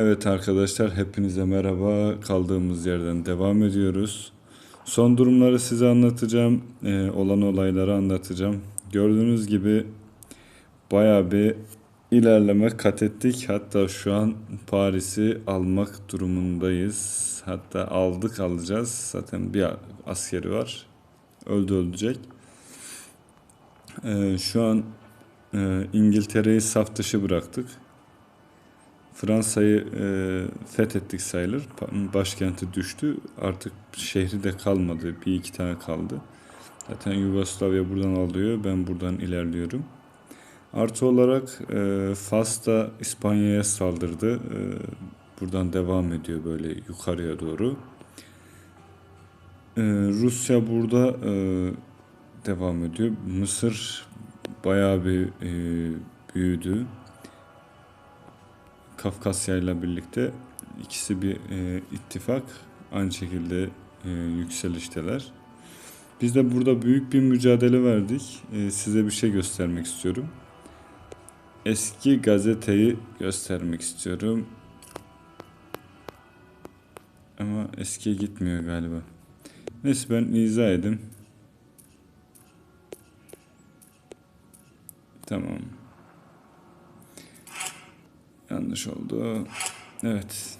Evet arkadaşlar hepinize merhaba. Kaldığımız yerden devam ediyoruz. Son durumları size anlatacağım. Ee, olan olayları anlatacağım. Gördüğünüz gibi baya bir ilerleme kat ettik. Hatta şu an Paris'i almak durumundayız. Hatta aldık alacağız. Zaten bir askeri var. Öldü ölecek. Ee, şu an e, İngiltere'yi saf dışı bıraktık. Fransa'yı e, fethettik sayılır. Başkenti düştü. Artık şehri de kalmadı. Bir iki tane kaldı. Zaten Yugoslavya buradan alıyor. Ben buradan ilerliyorum. Artı olarak e, Fas da İspanya'ya saldırdı. E, buradan devam ediyor böyle yukarıya doğru. E, Rusya burada e, devam ediyor. Mısır bayağı bir e, büyüdü. Kafkasya ile birlikte ikisi bir e, ittifak aynı şekilde e, yükselişteler. Biz de burada büyük bir mücadele verdik. E, size bir şey göstermek istiyorum. Eski gazeteyi göstermek istiyorum. Ama eskiye gitmiyor galiba. Neyse ben izah edeyim. Tamam. Yanlış oldu. Evet.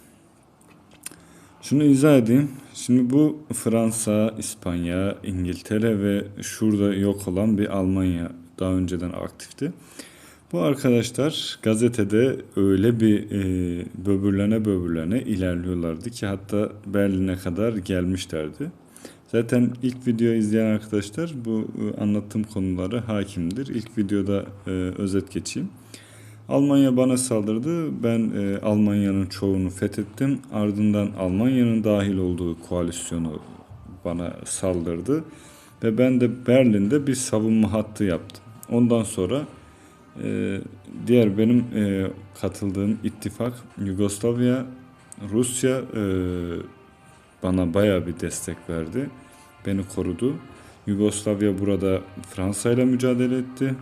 Şunu izah edeyim. Şimdi bu Fransa, İspanya, İngiltere ve şurada yok olan bir Almanya daha önceden aktifti. Bu arkadaşlar gazetede öyle bir e, böbürlene böbürlene ilerliyorlardı ki hatta Berlin'e kadar gelmişlerdi. Zaten ilk video izleyen arkadaşlar bu e, anlattığım konuları hakimdir. İlk videoda e, özet geçeyim. Almanya bana saldırdı. Ben e, Almanya'nın çoğunu fethettim. Ardından Almanya'nın dahil olduğu koalisyonu bana saldırdı. Ve ben de Berlin'de bir savunma hattı yaptım. Ondan sonra e, diğer benim e, katıldığım ittifak Yugoslavya, Rusya e, bana baya bir destek verdi. Beni korudu. Yugoslavya burada Fransa ile mücadele etti.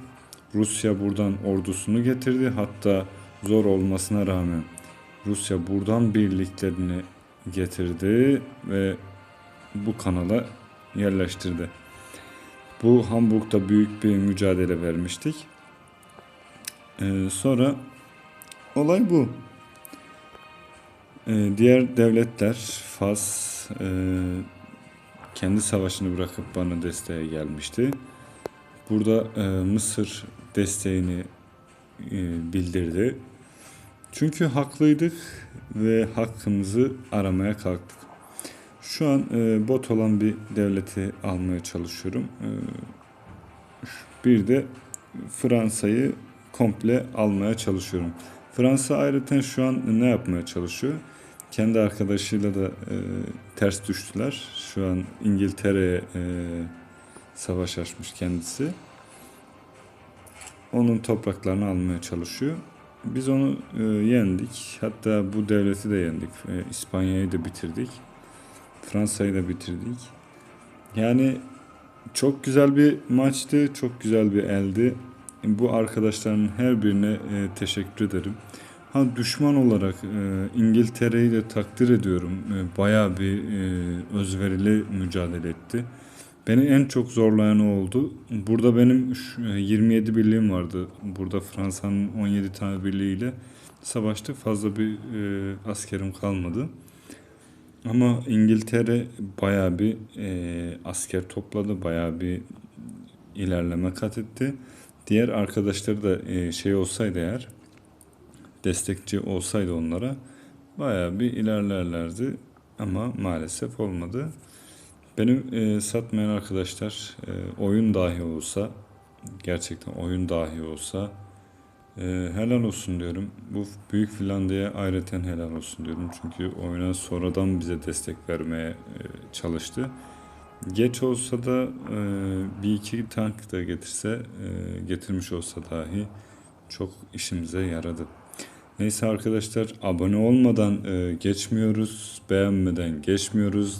Rusya buradan ordusunu getirdi. Hatta zor olmasına rağmen Rusya buradan birliklerini getirdi ve bu kanala yerleştirdi. Bu Hamburg'da büyük bir mücadele vermiştik. Ee, sonra olay bu. Ee, diğer devletler Fas e, kendi savaşını bırakıp bana desteğe gelmişti. Burada e, Mısır desteğini e, bildirdi. Çünkü haklıydık ve hakkımızı aramaya kalktık. Şu an e, bot olan bir devleti almaya çalışıyorum. E, bir de Fransa'yı komple almaya çalışıyorum. Fransa ayrıca şu an ne yapmaya çalışıyor? Kendi arkadaşıyla da e, ters düştüler. Şu an İngiltere'ye e, savaş açmış kendisi. Onun topraklarını almaya çalışıyor. Biz onu e, yendik. Hatta bu devleti de yendik. E, İspanya'yı da bitirdik. Fransa'yı da bitirdik. Yani çok güzel bir maçtı. Çok güzel bir eldi. Bu arkadaşların her birine e, teşekkür ederim. Ha düşman olarak e, İngiltere'yi de takdir ediyorum. E, bayağı bir e, özverili mücadele etti. Beni en çok zorlayan oldu. Burada benim şu- e, 27 birliğim vardı. Burada Fransa'nın 17 tane birliğiyle savaştı. Fazla bir e, askerim kalmadı. Ama İngiltere bayağı bir e, asker topladı. Bayağı bir ilerleme kat etti. Diğer arkadaşları da e, şey olsaydı eğer destekçi olsaydı onlara bayağı bir ilerlerlerdi. Ama maalesef olmadı. Benim e, satmayan arkadaşlar e, oyun dahi olsa gerçekten oyun dahi olsa e, helal olsun diyorum. Bu Büyük Finlandiya'ya ayrıca helal olsun diyorum. Çünkü oyuna sonradan bize destek vermeye e, çalıştı. Geç olsa da e, bir iki tank da getirse e, getirmiş olsa dahi çok işimize yaradı. Neyse arkadaşlar abone olmadan e, geçmiyoruz, beğenmeden geçmiyoruz.